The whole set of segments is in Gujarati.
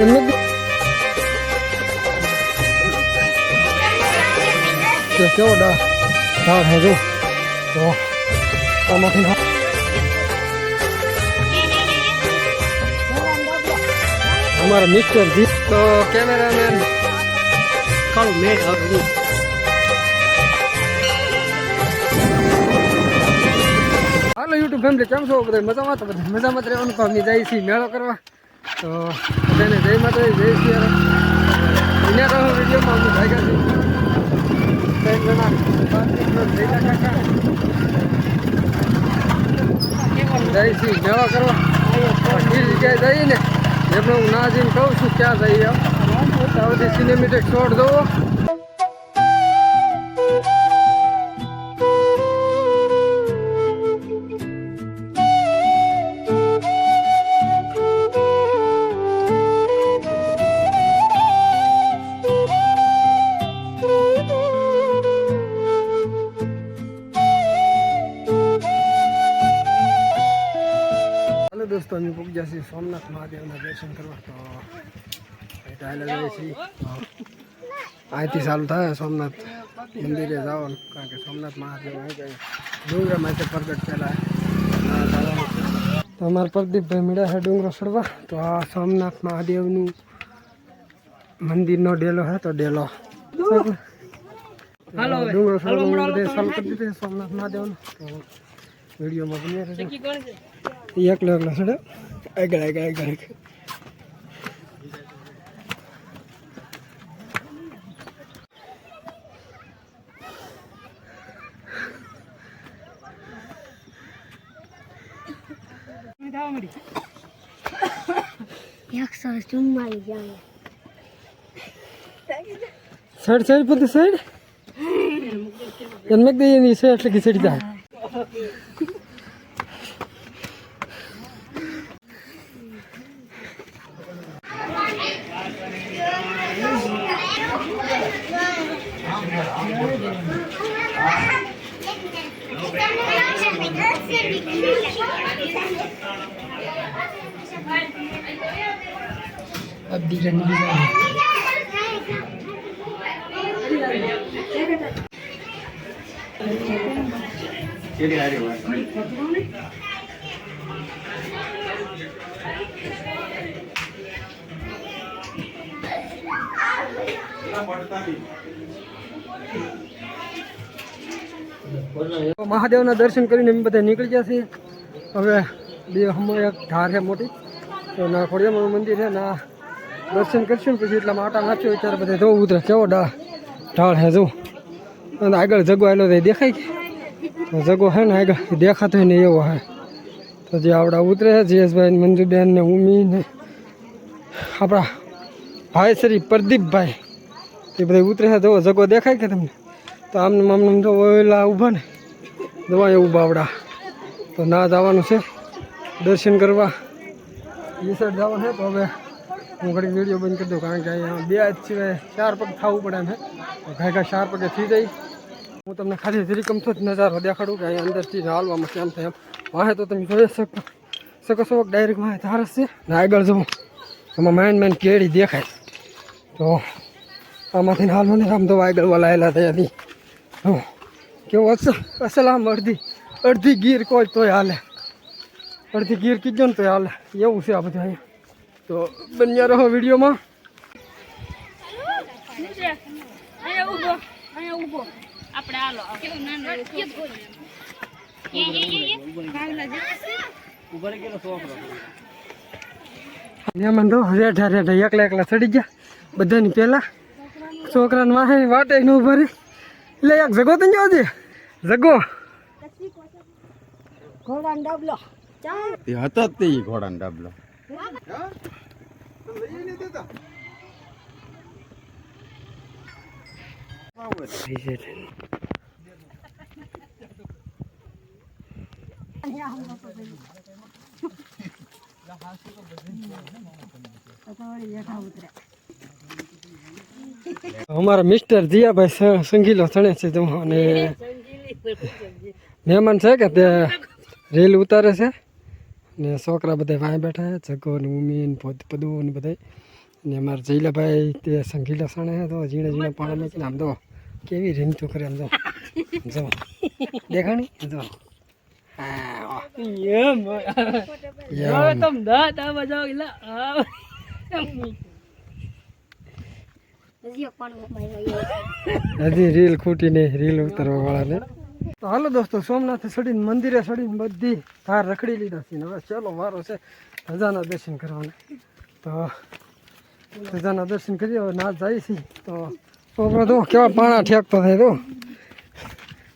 એમને કેવો ડા જો તો આમાંથી ના- અમારા મિસ્ટર જી તો કેમેરામેન કાળું મેઘ આવ્યું હાલો યુટ્યુબ ફેમિલી કેમ છો? બધા મજામાં? તો બધા મજામાં જ રહેવાનું. તો અમે જઈએ છીએ મેળો કરવા. તો બધાને જય માતા જય શ્રી એના તો વિડીયોમાં અમે ભાગ્યા છીએ. જઈ છીએ મેળો કરવા. એ જગ્યાએ જઈને એમને હું ના જઈને કહું છું ક્યાં જઈએ ત્યાં સુધી સિનેમેટિક શોટ દો અમે પૂગ્યા જશે સોમનાથ મહાદેવના દર્શન કરવા તો ચાલે જાય છીએ અહીંથી. ચાલુ થાય સોમનાથ મંદિરે જાઓ કારણ કે સોમનાથ મહાદેવ અહીં જાય. ડુંગરામાં છે પ્રગટ પહેલાં તો અમારા પ્રદીપભાઈ મળ્યા છે ડુંગરો ચડવા તો આ સોમનાથ મહાદેવનું મંદિરનો ડેલો છે તો ડેલો. ડુંગરો ચડવા સોમનાથ મહાદેવનો. તો વિડીયોમાં બની રહેજો. એકલો એકલો છોડો આગળ આગળ આગળ આગળ. એકસો ચુમ્માલીસ જાય સાઈડ સાઈડ પર સાઈડ? એમ દઈએ ની છે એટલે કે ચડી જાય અબધી રંગી જાય મહાદેવના દર્શન કરીને અમે બધા નીકળી ગયા છીએ. હવે બે હમણાં એક ધાર છે મોટી. તો ના ખોડિયામાં મંદિર છે ના દર્શન કરશું ને પછી એટલા આટા નાખ્યો ત્યારે બધા જોવું ઉતરે. કેવો ડા ઢાળ હે જવું અને આગળ જગો આવેલો તો દેખાય કે. જગો હે ને આગળ દેખાતો હોય ને એવો હે તો જે આપણા ઉતરે છે જયેશભાઈ મંજુબેન ને ઉમી ને આપણા ભાઈ શ્રી પ્રદીપભાઈ. એ બધા ઉતરે છે, જવો, જગો દેખાય કે તમને? તો આમને આમને તો ઓલા ઊભા ને દવા એવું બાવડા તો ના જવાનું છે, દર્શન કરવા. એ સાઈડ જવાનું છે, તો હવે હું ઘડી વીડિયો બંધ કરી દઉં, કારણ કે અહીંયા બે જ સિવાય ચાર પગ થવું પડે એમ તો ઘાય ઘા ચાર પગે થઈ જાય. હું તમને ખાલી જરીકમ તો જ નજારો દેખાડું કે અહીંયા અંદરથી હાલવામાં કેમ થાય એમ. વાહે તો તમે જોઈ શકો. શકો છો ડાયરેક્ટ વાહે ધારસ છે, ને આગળ જવું. એમાં માઇન માઇન કેળી દેખાય. તો આમાંથી હાલ મને આમ તો આગળ વલાયેલા ત્યાંથી હં કેવું અસલ અસલ આમ અડધી અડધી ગીર કોઈ તોય હાલે. અડધી ગીર કીધો ને તોય હાલે. એવું છે આ બધું અહીંયા. તો બન્યા રહો વિડીયોમાં. આપણે હાલો કેવું નાનું એકલા એકલા ચડી ગયા. બધાની પહેલા છોકરાને વાહે વાટે ન ભરી એટલે એક જગો તો જો. છે જગો. ઘોડાનો ડબલો. તે હતો જ તે ઈ ઘોડાનો ડાબલો. અમારા મિસ્ટર જીયાભાઈ સંગીલો ચણે છે જો અને મહેમાન છે કે તે રેલ ઉતારે છે. ને છોકરા બધા વાંહે બેઠા છે જગો ને ઉમી ને પદુ ને બધા ને અમારા જઈલાભાઈ તે સંગીલા સણે છે તો ઝીણા ઝીણા પાણી મેકીને આમ તો કેવી રીમતું કરે આમ તો જો. દેખાણી? જો. હા વાહ. એમ યમ. તમ દાંત આવા જાવ એટલે આવ. હજી રીલ ખૂટી નહીં રીલ ઉતારવા વાળાને તો હાલો દોસ્તો સોમનાથ સડીને મંદિરે સડીને બધી ધાર રખડી લીધા છે. હવે ચાલો વારો છે. ધજાના દર્શન કરવાના. તો ધજાના દર્શન કરીએ હવે ના જાય છે. તો છોકરો તો કેવા પાણા ઠેકતો થાય તો.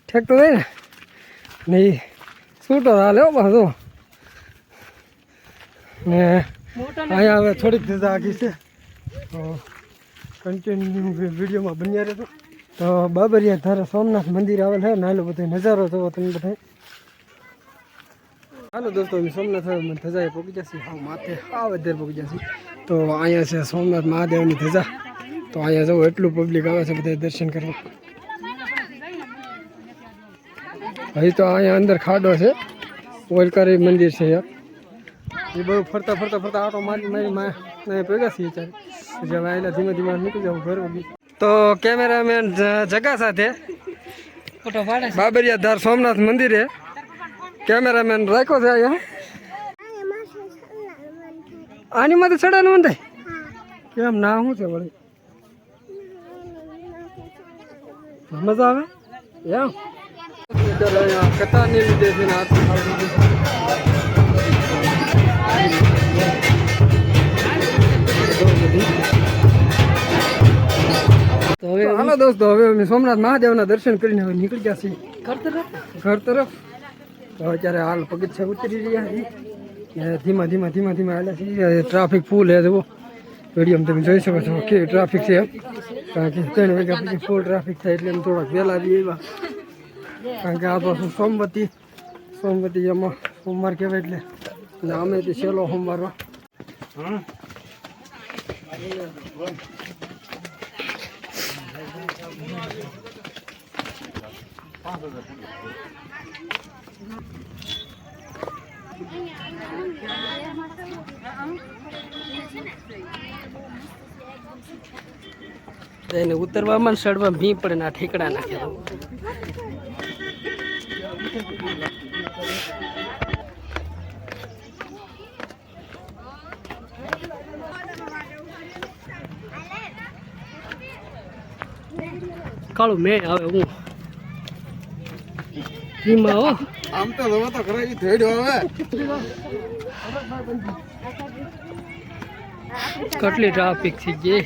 ઠેકતો થાય ને? નહીં છૂટો હાલે હો બધો ને અહીંયા હવે થોડીક ધજા આગી છે. તો કન્ટિન્યુ વિડીયોમાં બન્યા રહેતો તો બાબરિયા ધારા સોમનાથ મંદિર આવેલ છે નાનો બધો નજારો થયો તમે બધા હાલો દોસ્તો, અમે સોમનાથ ધજા પહોંચી જશે. હા માથે હા વધારે પહોંચી જશે. તો અહીંયા છે સોમનાથ મહાદેવની ધજા. તો અહીંયા જવું એટલું પબ્લિક આવે છે બધા દર્શન કરવા. હજી તો અહીંયા અંદર ખાડો છે. ઓલકારી મંદિર છે યાર. એ બધું ફરતા ફરતા ફરતા આટો મારી મારી ભેગા છીએ ધીમે ધીમે નીકળી જાવ ઘર તો કેમેરામેન જગા સાથે. બાબરિયા ધાર સોમનાથ મંદિરે. કેમેરામેન રાખ્યો છે અહીંયા. આની માથે ચડાનું મંદાય કેમ ના શું છે વળી? મજા આવે? એમ? છે ને લીધી છે. તો દોસ્તો હવે અમે સોમનાથ મહાદેવના દર્શન કરીને હવે નીકળી ગયા છીએ. ઘર તરફ? ઘર તરફ. તો અત્યારે હાલ પગથિયા ઉતરી રહ્યા છીએ. ધીમા ધીમા ધીમા ધીમા આવ્યા છીએ. ટ્રાફિક ફૂલ હે જુઓ. વીડિયો તમે જોઈ શકો છો કેવી ટ્રાફિક છે કારણ કે ત્રણ વાગ્યા પછી ફૂલ ટ્રાફિક થાય એટલે એમ થોડાક વહેલા બી આવ્યા. કારણ કે આ પાછું સોમવતી સોમવતી એમાં સોમવાર કહેવાય એટલે. એટલે અમે તે છેલ્લો સોમવારમાં એને ઉતરવામાં સડવા ભી પડે ના ઠેકડા નાખે. કાળું મેં આવે હું. ધીમા હો. આમ તો જવો તો ખરા હવે. કેટલી ટ્રાફિક થઈ ગઈ.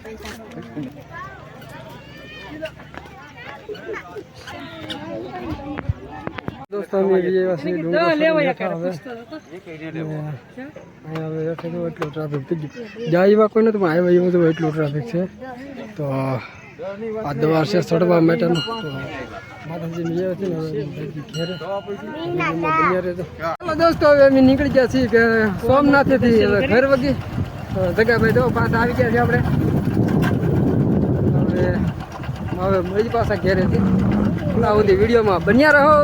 Thank અમે એવા સુધી હવે તો એટલું ટ્રાફિક થઈ ગયું. જાય એવા કોઈ નથી પણ આવ્યા એવું તો એટલું ટ્રાફિક છે. તો આ દ્વાર છે ચડવા માટેનું. તો દોસ્તો હવે અમે નીકળી ગયા છીએ કે સોમનાથેથી હવે ઘર વગી. તો જગાભાઈ જો પાછા આવી ગયા છે આપણે. હવે હવે મળી પાછા ઘેરેથી. બધી વિડીયોમાં બન્યા રહો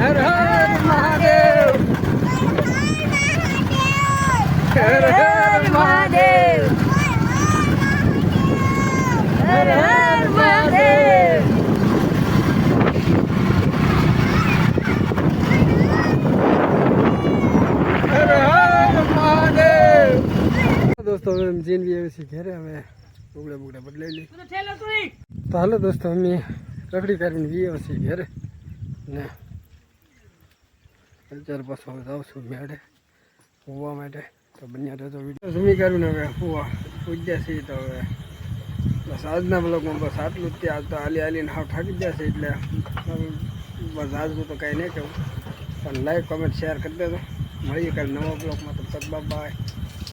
હર હર મહાદેવ હર હર મહાદેવ હર હર મહાદેવ હર હર મહાદેવ દોસ્તો હવે અમે જઈને બી આવે છે ઘરે હવે બુગડા બુગડા બદલાઈ લઈ તો હાલો દોસ્તો અમે રખડી કરીને બી આવે છીએ ઘરે. ને અત્યારે પાછો હવે જાઉં છું મેળે હોવા માટે. તો બન્યા રહેતો વીડિયો જમી ને હવે હોવા. પૂજ્યા છીએ તો હવે. બસ આજના બ્લોગમાં બસ આટલું જ ત્યાં તો હાલી હાલીને હાવ થાકી ગયા છે એટલે બસ આજનું તો કાંઈ નહીં કહું પણ લાઈક કોમેન્ટ શેર કરી દેજો. મળીએ કાલે નવા બ્લોગમાં તો તક બાય